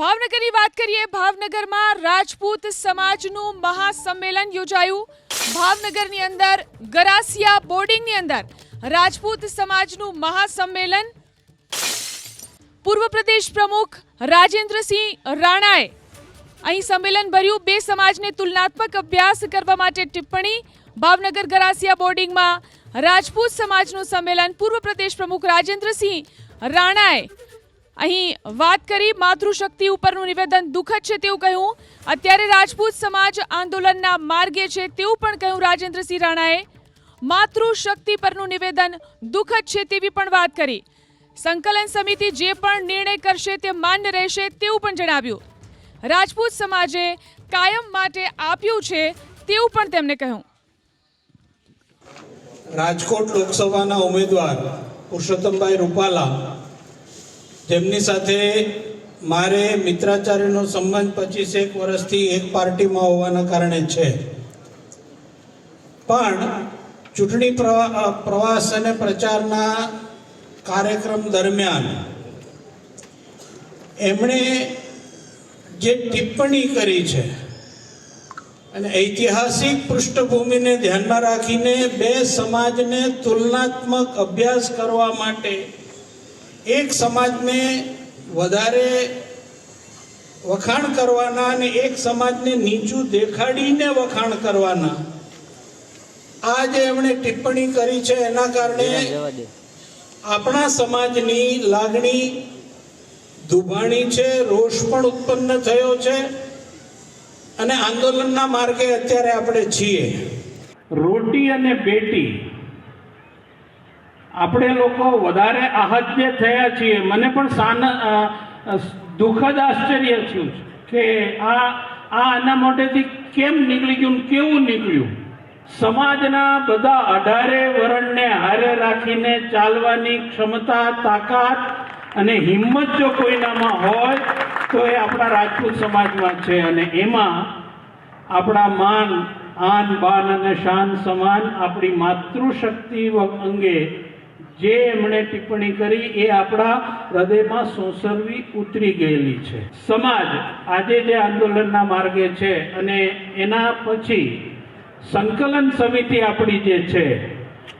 ભાવનગરની વાત કરીએ, ભાવનગરમાં રાજપૂત સમાજનું મહાસંમેલન યોજાયું. ભાવનગરની અંદર ગરાસિયા બોર્ડિંગની અંદર રાજપૂત સમાજનું મહાસંમેલન. પૂર્વ પ્રદેશ પ્રમુખ રાજેન્દ્રસિંહ રાણાએ અહીં સંમેલન ભર્યું. બે સમાજને તુલનાત્મક અભ્યાસ કરવા માટે ટિપ્પણી. ભાવનગર ગરાસિયા બોર્ડિંગમાં રાજપૂત સમાજનું સંમેલન. પૂર્વ પ્રદેશ પ્રમુખ રાજેન્દ્રસિંહ રાણાએ અહીં વાત કરી માતૃશક્તિ ઉપરનું નિવેદન દુઃખદ છે તેવું કહ્યું. અત્યારે રાજપૂત સમાજ આંદોલનના માર્ગે છે તેવું પણ કહ્યું રાજેન્દ્રસિંહ રાણાએ. માતૃશક્તિ પરનું નિવેદન દુઃખદ છે તેવી પણ વાત કરી. સંકલન સમિતિ જે પણ નિર્ણય કરશે તે માન્ય રહેશે તેવું પણ જણાવ્યું. રાજપૂત સમાજે કાયમ માટે આપ્યું છે તેવું પણ તેમણે કહ્યું. રાજકોટ લોકસભાના ઉમેદવાર પુરુષોત્તમભાઈ રૂપાલા જેમની સાથે મારે મિત્રાચાર્યનો સંબંધ પચીસેક વર્ષથી એક પાર્ટીમાં હોવાના કારણે છે. પણ ચૂંટણી પ્રવા- પ્રવાસ અને પ્રચારના કાર્યક્રમ દરમિયાન એમણે જે ટિપ્પણી કરી છે અને ઐતિહાસિક પૃષ્ઠભૂમિને ધ્યાનમાં રાખીને બે સમાજને તુલનાત્મક અભ્યાસ કરવા માટે એક સમાજને વધારે વખાણ કરવાના અને એક સમાજને નીચું દેખાડીને વખાણ કરવાના આ જે એમણે ટિપ્પણી કરી છે. એના કારણે આપણા સમાજની લાગણી દુભાણી છે રોષ પણ ઉત્પન્ન થયો છે અને આંદોલનના માર્ગે અત્યારે આપણે છીએ. રોટી અને બેટી આપણે લોકો વધારે આહત્ય થયા છીએ. મને પણ સાન દુઃખદ આશ્ચર્ય થયું કે આ આ આના માટેથી કેમ નીકળી ગયું કેવું નીકળ્યું? સમાજના બધા અઢારે વરણને હારે રાખીને ચાલવાની ક્ષમતા, તાકાત અને હિંમત જો કોઈનામાં હોય, તો એ આપણા રાજપૂત સમાજમાં છે અને એમાં આપણા માન, આન, બાન અને શાન સમાન આપણી માતૃશક્તિ અંગે જે એમણે ટિપ્પણી કરી એ આપણા હૃદયમાં સંસરવી ઉતરી ગયેલી છે. સમાજ આજે જે આંદોલનના માર્ગે છે અને એના પછી સંકલન સમિતિ આપણી જે છે,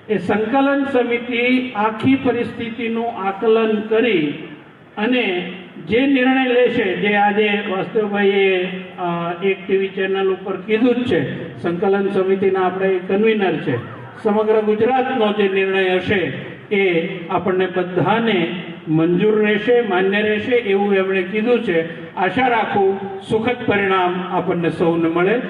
એ સંકલન સમિતિ આખી પરિસ્થિતિનું આકલન કરી અને જે નિર્ણય લેશે, જે આજે વાસ્તવભાઈએ એક ટીવી ચેનલ ઉપર કીધું જ છે, સંકલન સમિતિના આપણે કન્વીનર છે. સમગ્ર ગુજરાતનો જે નિર્ણય હશે એ આપણને બધાને મંજૂર રહેશે, માન્ય રહેશે એવું એમણે કીધું છે. આશા રાખું સુખદ પરિણામ આપણને સૌને મળે.